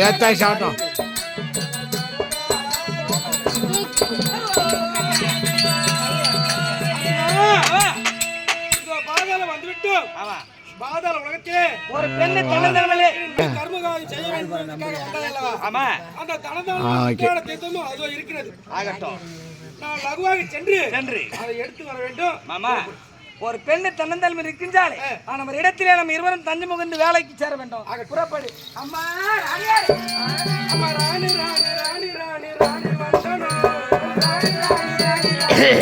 ஏத்தா சாப்பிட்டோம் இதோ பாதாளம் வந்துவிட்டோம் ஆமா பாதாள உலகத்திலே ஒரு பெண்ணை தன்னந்தனமலே கர்மகாலம் செய்ய வேண்டும்? ஆமா அந்த. உத்தியோக தீர்த்தமும் அதோ இருக்கிறது ஆகட்டும் நான் லகுவாக சென்று சென்று அதை எடுத்து வர வேண்டும் மாமா ஒரு பெண்ணு தன்னந்தன்மை இருக்கின்றாலே நம்ம இடத்திலே நம்ம இருவரும் தஞ்சு முகந்து வேலைக்கு சேர வேண்டும் புறப்படு அம்மா. அம்மா ராணி ராணி ராணி ராணி ராணி வந்தனா. ராணி, ராணி, ராணி, ராணி.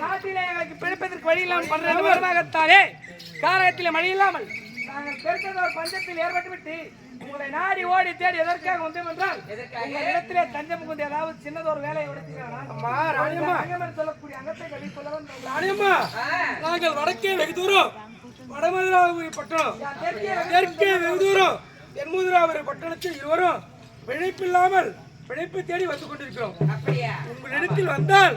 நாட்டிலே எங்களுக்கு பிழைப்பதற்கு வழி இல்லாமல் பன்னிரண்டு வருடமாகத்தானே காரகத்திலே மழை இல்லாமல். நாங்கள் பெருத்தது ஒரு பஞ்சத்தில் ஏற்பட்டு விட்டு உங்களை நாடி ஓடி தேடி எதற்காக வந்தோம் என்றால் இடத்திலே தஞ்சம் புகுந்து ஏதாவது சின்னதொரு வேலையை அம்மா. சொல்லக்கூடிய அங்கத்தை ராணி அம்மா. நாங்கள் வடக்கே வெகு தூரம் வடமதுராபுரி பட்டணம் தெற்கே வெகு தூரம். தென்முதுராபுரி பட்டணத்தில் இருவரும் பிழைப்பில்லாமல் பிழைப்பு தேடி வந்து கொண்டிருக்கிறோம். உங்களிடத்தில் வந்தால்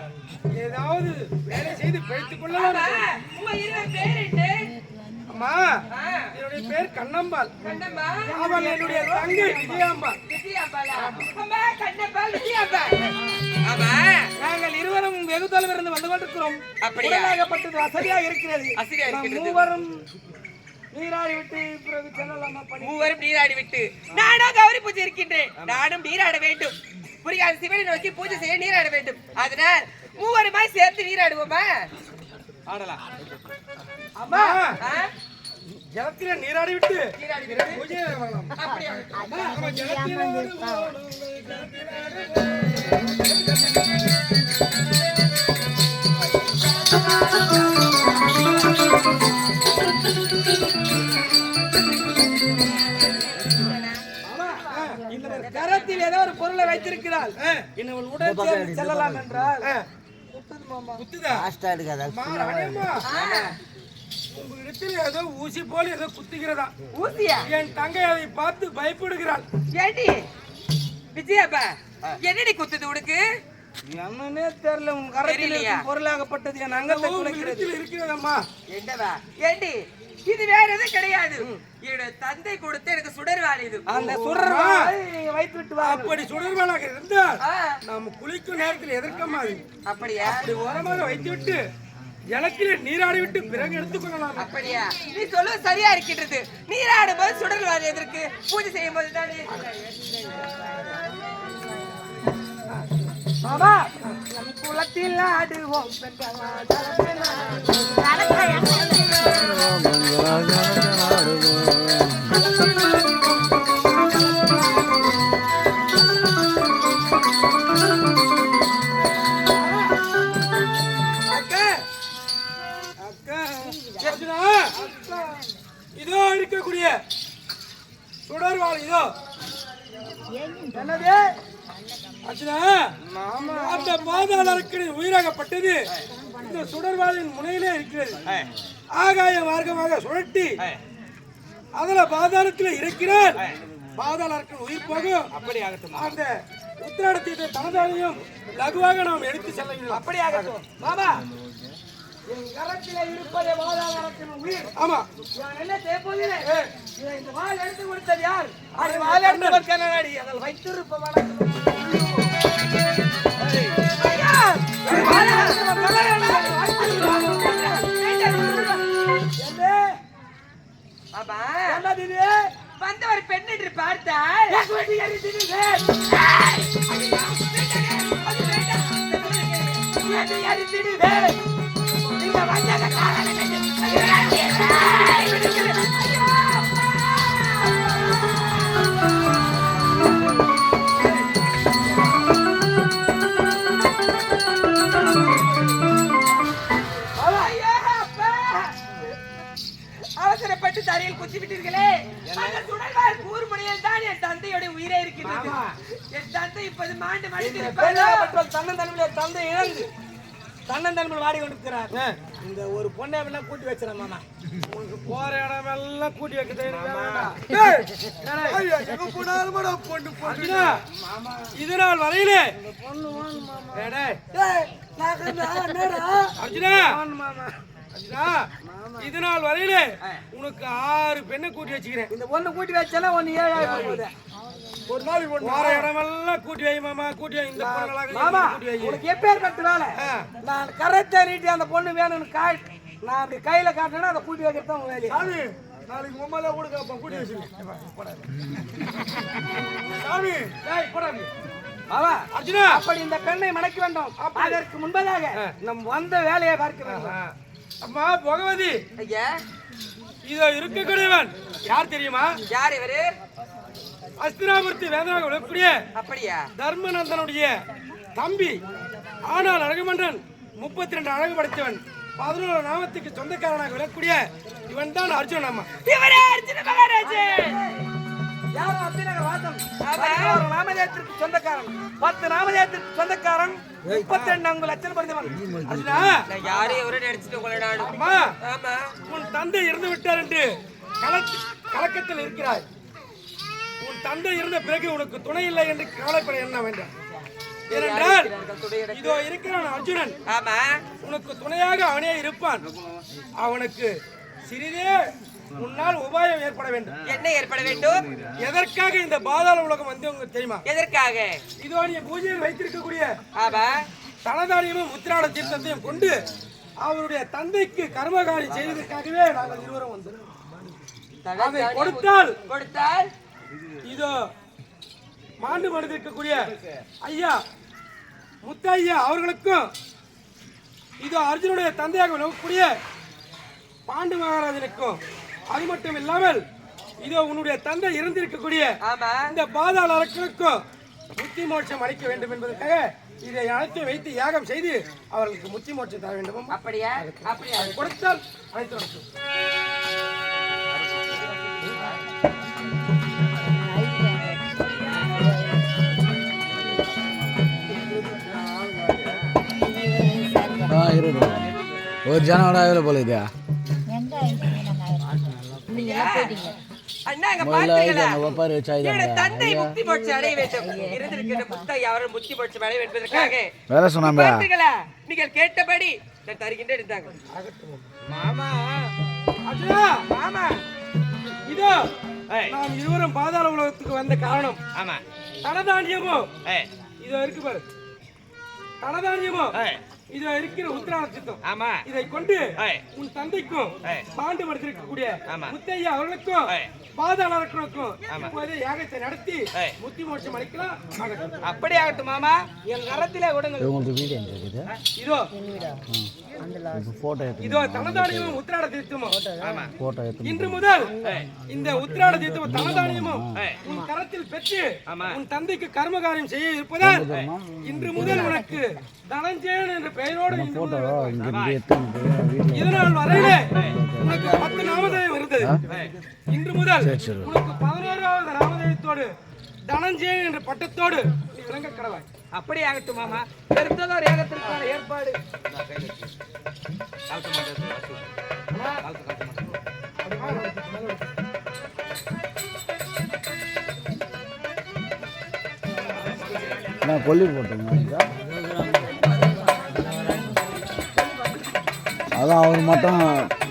ஏதாவது வேலை செய்து பிழைத்துக் கொள்ளலாம். அம்மா என்னுடைய பேர் கண்ணம்பாள். அவள் என்னுடைய தங்கை விஜயாம்பாள். நாங்கள் இருவரும் வெகு தொலைவில் இருந்து வந்து கொண்டிருக்கிறோம். உடலாகப்பட்டது வசதியாக இருக்கிறது. மூவரும் நீராடி விட்டு பிறகு செல்லலாமா மூவரும் நீராடி விட்டு. நானும் கௌரி பூஜை இருக்கின்றேன். நானும் நீராட வேண்டும். புரியாது சிவனை நோக்கி பூஜை செய்ய நீராட வேண்டும். அதனால் மூவருமாய் சேர்த்து நீராடுவோமா? ஆடலாம். அம்மா? ஜலத்தில நீராடி விட்டு இந்த கரத்தில் ஏதோ ஒரு பொருளை வைத்திருக்கிறாள். இன்னும் உடல் செல்லலாம் என்றால் அம்மா, ராணியம்மா. உங்களிடத்தில் ஏதோ ஊசி போல ஏதோ குத்துகிறதா ஊசியா? என் தங்கை அதை பார்த்து பயப்படுகிறாள். ஏண்டி? விஜயாப்பா என்னடி குத்துது உனக்கு? என்னன்னே தெரியல உன்? இருக்கும் பொருளாகப்பட்டது என் அங்கத்தை இருக்கிறதம்மா. என்னவா? ஏண்டி? இது வேற எதுவும் கிடையாது. என்னோட தந்தை கொடுத்து எனக்கு சுடர்வாள் இது. அந்த சுடர்வாளை வைத்து விட்டு வா. அப்படி சுடர்வாளாக இருந்தால் நாம் குளிக்கும் நேரத்தில் எதற்கம்மா அது? அப்படியா? அப்படி ஓரமாக வைத்துவிட்டு ஜலத்திலே நீராடி விட்டு பிறகு எடுத்துக்கொள்ளலாம் அப்படியா? நீ சொல்லுவது சரியா இருக்கின்றது. நீராடும் போது சுடர்வாள் எதற்கு? பூஜை செய்யும் போது தானே? மாமா நம் குளத்தில் ஆடுவோம். பெண்களா, ஆகாய மார்க்கமாக சுழட்டி அதுல பாதாளத்தில் இருக்கிறார். பாதாள அரக்கன் உயிர் போகும். அப்படி ஆகட்டும். அந்த உத்திராடத்தை தனதாலையும் லகுவாக நாம் எடுத்து செல்ல வேண்டும். அப்படி ஆகட்டும். மாமா என் கரத்திலே இருப்பதே வாதாளத்தின் உயிர். ஆமா. நான் என்ன செய்ய போகிறேன்? இதை இந்த வாள் எடுத்து கொடுத்தது யார்? அது வாள் எடுத்து கண்ணாடி அதில் வைத்திருப்ப அவசரப்பட்டு தரையில் குச்சி விட்டீர்களே அந்த சுடர்வாள் கூர்முனையில் தான் என் தந்தையோட உயிரே இருக்கின்றது என் தந்தை இப்போது மாண்டு தன்னந்தன்மையில தந்தை இழந்து தன்னந்தன்மையில் வாடி கொண்டிருக்கிறார் இந்த ஒரு பொண்ணை அப்படின்னா கூட்டி வச்சிடறேன் மாமா. உனக்கு போற இடம் எல்லாம் கூட்டி வைக்க தெரியும் அர்ஜுனா, இது நாள் வரையிலே. ஏய், டேய். அர்ஜுனா. அர்ஜுனா இது நாள் வரையிலே உனக்கு ஆறு பெண்ணை கூட்டி வச்சுக்கிறேன். இந்த பொண்ணு கூட்டி வச்சாலும் ஒன்னு ஏழாயி போகுது. ஒரு நாளைக்கு போற இடமெல்லாம் கூட்டி வை மாமா கூட்டி வை. இந்த பொண்ணு மாமா உனக்கு எப்பேற்பட்ட வேலை. நான் கரெக்டா நீட்டி அந்த பொண்ணு வேணும்னு காய் நான் அப்படி கையில காட்டினா அதை கூட்டி வைக்கிறது தான் வேலையா. நாளைக்கு உமால கூட கூட்டி வச்சிருக்கேன் சாமி. டேய் போடா நீ. மாமா அர்ஜுனா. அப்படி இந்த பெண்ணை மணக்க வேண்டும் அதற்கு முன்பதாக நம் வந்த வேலையை பார்க்க வேண்டும். அம்மா பகவதி. ஐயா. இதோ இருக்கக்கூடியவன் யார் தெரியுமா? யார் இவரு? அஸ்தினாபுரத்து வேதனாக விடக்கூடிய அப்படியா? தர்மநந்தனுடைய தம்பி. ஆனால் அழகுமன்றன் முப்பத்தி ரெண்டு அழகு படைத்தவன் பதினோரு நாமத்துக்கு சொந்தக்காரனாக விடக்கூடிய இவன் தான் அர்ஜுன் அம்மா. இவரே அர்ஜுன மகாராஜே! யாரும் அத்திநகர் வாசம்? பதினோரு நாமதேயத்திற்கு சொந்தக்காரன். பத்து நாமதேயத்திற்கு சொந்தக்காரன் முப்பத்தி ரெண்டு அங்கு லட்சம் பறிந்தவன் அர்ஜுனா? யாரையும் இவரே ஆமா. உன் தந்தை இறந்து விட்டார் என்று கலக்க- கலக்கத்தில் இருக்கிறாய். தந்தை இருந்த பிறகு உனக்கு துணை இல்லை என்று கவலைப்பட என்ன வேண்டாம்? ஏனென்றால் இதோ இருக்கிறான் அர்ஜுனன். ஆமா. உனக்கு துணையாக அவனே இருப்பான். அவனுக்கு சிறிதே உன்னால் உபாயம் ஏற்பட வேண்டும். என்ன ஏற்பட வேண்டும்? எதற்காக இந்த பாதாள உலகம் வந்து உங்களுக்கு தெரியுமா? எதற்காக? இதோ நீ பூஜையில் வைத்திருக்கக்கூடிய ஆமா. தனதானியமும் முத்திராட தீர்த்தத்தையும் கொண்டு அவருடைய தந்தைக்கு கர்மகாரி செய்வதற்காகவே நாங்கள் இருவரும் வந்தோம் அதை கொடுத்தால் கொடுத்தால் இதோ மாண்டு மனிதிருக்கக்கூடிய ஐயா முத்தையா அவர்களுக்கும் இதோ அர்ஜுனுடைய தந்தையாக விளங்கக்கூடிய பாண்டு மகாராஜனுக்கும் அது மட்டும் இல்லாமல் இதோ உன்னுடைய தந்தை இறந்திருக்கக்கூடிய ஆமா. இந்த பாதாள அரக்கனுக்கும் முத்தி மோட்சம் அளிக்க வேண்டும் என்பதற்காக இதை அனைத்து வைத்து யாகம் செய்து அவர்களுக்கு முத்தி மோட்சம் தர வேண்டும் அப்படியா? அப்படியா? கொடுத்தால் அனைத்து நடக்கும் முக்தி மோட்சம் அடைய வேண்டும் என்பதற்காக வேலை சொன்னாம்பா பார்த்தீங்களா நீங்கள் கேட்டபடி நான் தருகின்றேன் எடுத்தாங்க மாமா இதோ நாம் இருவரும் பாதாள உலகத்துக்கு வந்த காரணம். ஆமா. தனதானியமும் இதோ இருக்கு பாரு. தனதானியமும் ஏய். இதோ இருக்கிற உத்திராண சித்தம் ஆமா. இதை கொண்டு. உன் தந்தைக்கும். பாண்டு படுத்திருக்கக்கூடிய. முத்தையா அவர்களுக்கும். பாதாள அரக்கனுக்கும். இப்போதே யாகத்தை நடத்தி. முத்தி மோட்சம் அளிக்கலாம். அப்படி ஆகட்டும் மாமா. என் கரத்திலே விடுங்க இவங்களுக்கு வீடு எங்க இருக்குது? இதோ. தனதானியமும் உத்திராட தீர்த்தமும் இன்று முதல் இந்த உத்திராட தீர்த்தமும் தனதானியமும் உன் கரத்தில் பெற்று உன் தந்தைக்கு கர்மகாரியம் செய்ய இருப்பதால் இன்று முதல் உனக்கு தனஞ்சயன் என்ற ஃபோட்டோ முதல் இங்க இருந்து வீட்டில் இதனால் வரையிலே உனக்கு பத்து நாமதேயம் இருந்தது. இன்று முதல். உனக்கு பதினோராவது நாமதேயத்தோடு தனஞ்சயன் என்ற பட்டத்தோடு நீ விளங்க கடவாய். அப்படி ஆகட்டும் மாமா ஏகத்திற்கான ஏற்பாடு. நான் கொல்லி போட்டேங்க அதான் அவர் மட்டும்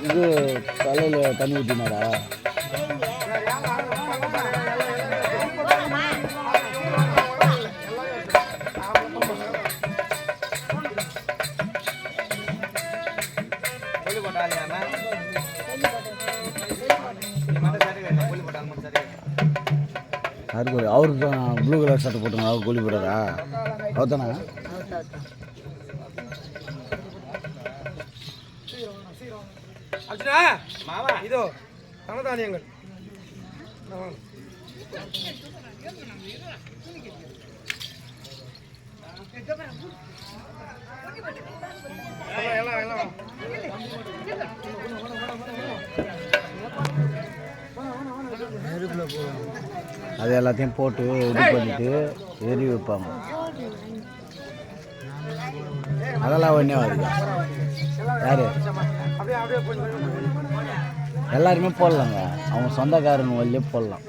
இது தலையில் தண்ணி ஊற்றினாரா அவருக்கு தான் ப்ளூ கலர் சட்டை போட்டுங்க அவர் கூலி போட்டாரா அவர் மாமா. இதோ தனதானியங்கள். எல்லாம், எல்லாம். அது எல்லாத்தையும் போட்டு இது பண்ணிட்டு எரி வைப்பாங்க. அதெல்லாம் ஒன்றே வருது யாரு? எல்லாருமே போடலாங்க. அவங்க சொந்தக்காரங்க வழியே போடலாம்.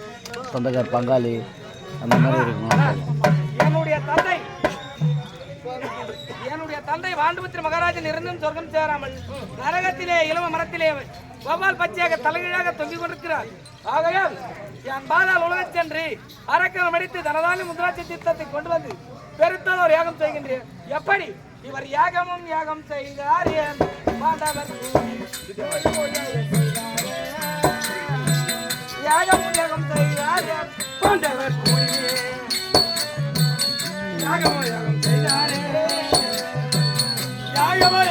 சொந்தக்கார பங்காளி அந்த மாதிரி இருக்கணும். என்னுடைய தந்தை என்னுடைய தந்தை வாண்டுபத்திர மகாராஜன் இருந்தும் சொர்க்கம் சேராமல் நரகத்திலே இளம மரத்திலே வவ்வால் பச்சையாக தலைகீழாக தொங்கிக் கொண்டிருக்கிறார். ஆகையால் என் பாதால் உலகச் சென்று அரக்கணம் அடித்து தனதாலி முதலாட்சி தீர்த்தத்தை கொண்டு வந்து பெருத்தால் ஒரு யாகம் செய்கின்றேன். எப்படி? இவர் யாகமும் யாகம் செய்தார் என் பாண்டவர் யாகமும் யாகம் செய்தார் பாண்டவர் யாகமோ யாகம் செய்தாரே யாகமோ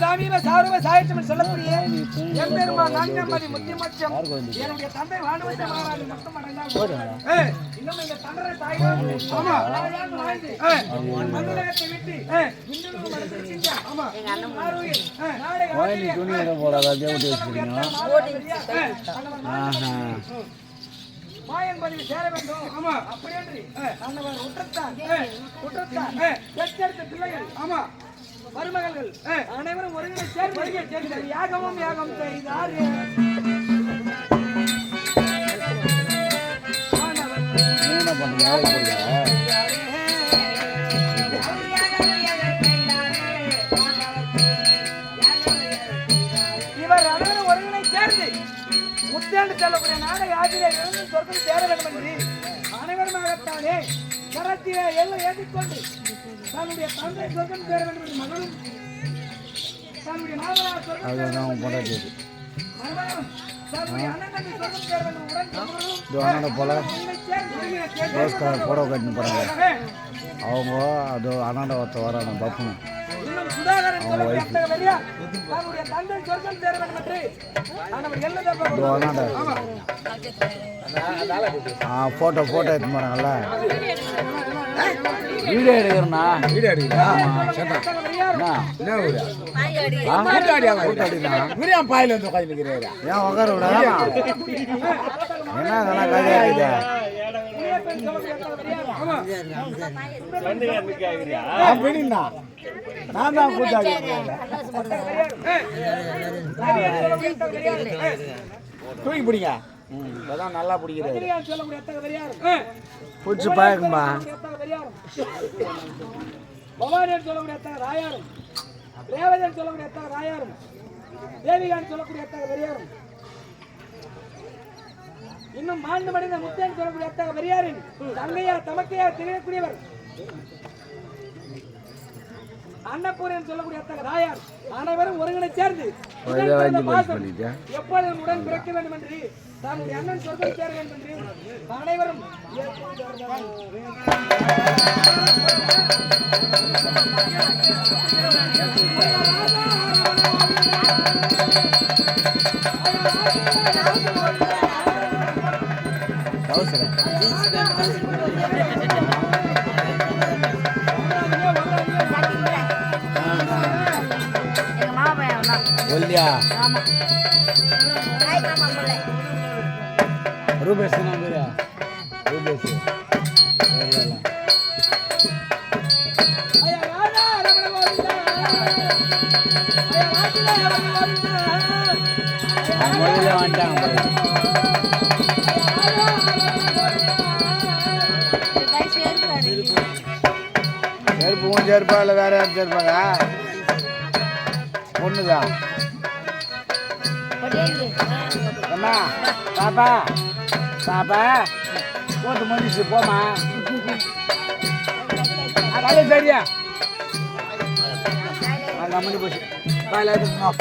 சாமீப சாயத்தம் என்று சொல்லக்கூடிய எம்பெருமான் நான்காம் மணி முத்திமச்சம் என்னுடைய தந்தை வானுவத்த மகாராஜ் மட்டும் இன்னும் இந்த தண்டரை தாய்தான் ஆமா மண்ணுலகத்தை விட்டு ஏய், விண்ணுலகம் மரத்தில் செஞ்சா ஆமா ஆரோக்கியம் ஏய், நாடக கோயிலி துணி எதை போடாத அப்படியே விட்டு வச்சுக்கிறீங்க ஏய், அண்ணவர் ஆஹா. மாயன் பதிவு சேர வேண்டும். ஆமா அப்படி என்று அண்ணவர் உற்றத்தான் உற்றத்தான் பெற்றெடுத்த பிள்ளைகள். ஆமா மருமகள்கள் அனைவரும் ஒருங்கிணை சேர்ந்து யாகமும் யாகம் செய்தார். நீ என்ன பண்ணுங்க வேலைக்கு இவர் அனைவரும் சேர்ந்து முத்தேண்டு செல்லக்கூடிய நாடக ஆசிரியர் இருந்து சொர்க்கம் சேர வேண்டும் என்று அனைவருமாகத்தானே கரத்திலே எல்லாம் ஏற்றிக்கொண்டு தன்னுடைய தந்தை சொர்க்கம் சேர வேண்டும் என்று மகளும் தன்னுடைய மாமனார் சொர்க்கம் தன்னுடைய அண்ணன் தம்பி சேர வேண்டும் உடன் போல புடவை கட்டின்னு போகிறாங்க ஆகவே, அவங்க அது அண்ணாண்ட ஒருத்த வரான பப்புனு சுதாகரன் சொல்லக்கூடிய அத்தகைய வழியா தன்னுடைய தந்தை சொர்க்கம் சேர வேண்டும் என்று ஆனவர் எல்லை தப்ப ஃபோட்டோ ஃபோட்டோ எடுத்து போகிறாங்கல்ல வீடியோ எடுக்கிறேண்ணா. வீடியோ எடுக்கிறேன் என்ன? ஏன் உட்கார விட? என்ன இருக்குது நான் தான் கூட்டாளி தூக்கி பிடிங்க. ம் நல்லா பிடிக்கிறாரு பிடிச்சி பாயக்கும்பா பவானியன் சொல்லக்கூடிய அத்தகைய ராயாரும் ரேவதன் சொல்லக்கூடிய அத்தகைய ராயாரும் தேவிகான் சொல்லக்கூடிய அத்தகைய வெறியாரும் இன்னும் மாண்டு மடிந்த முத்தன் சொல்லக்கூடிய அத்தகைய வெறியாரின் தங்கையா தமக்கையா திகழக்கூடியவர். அன்னபூரன் சொல்லக்கூடிய அத்தகைய ராயார் அனைவரும் ஒருங்கிணை சேர்ந்து? எப்பொழுதும் உடன் பிறக்க வேண்டும் என்று தன்னுடைய அண்ணன் சொர்க்கம் சேர வேண்டும் என்று அனைவரும் அவசரம் எங்க பிள்ளை ரூபேஷ் ரூபேஷ். செருப்பு உன் இல்லை வேற யாரும் செருப்பாங்க ஒண்ணுதான் அம்மா பாப்பா பாப்பா போட்டு முடிச்சு போமா அது சரியா? அது மணி போச்சு பாயில் எடுத்துக்கணும்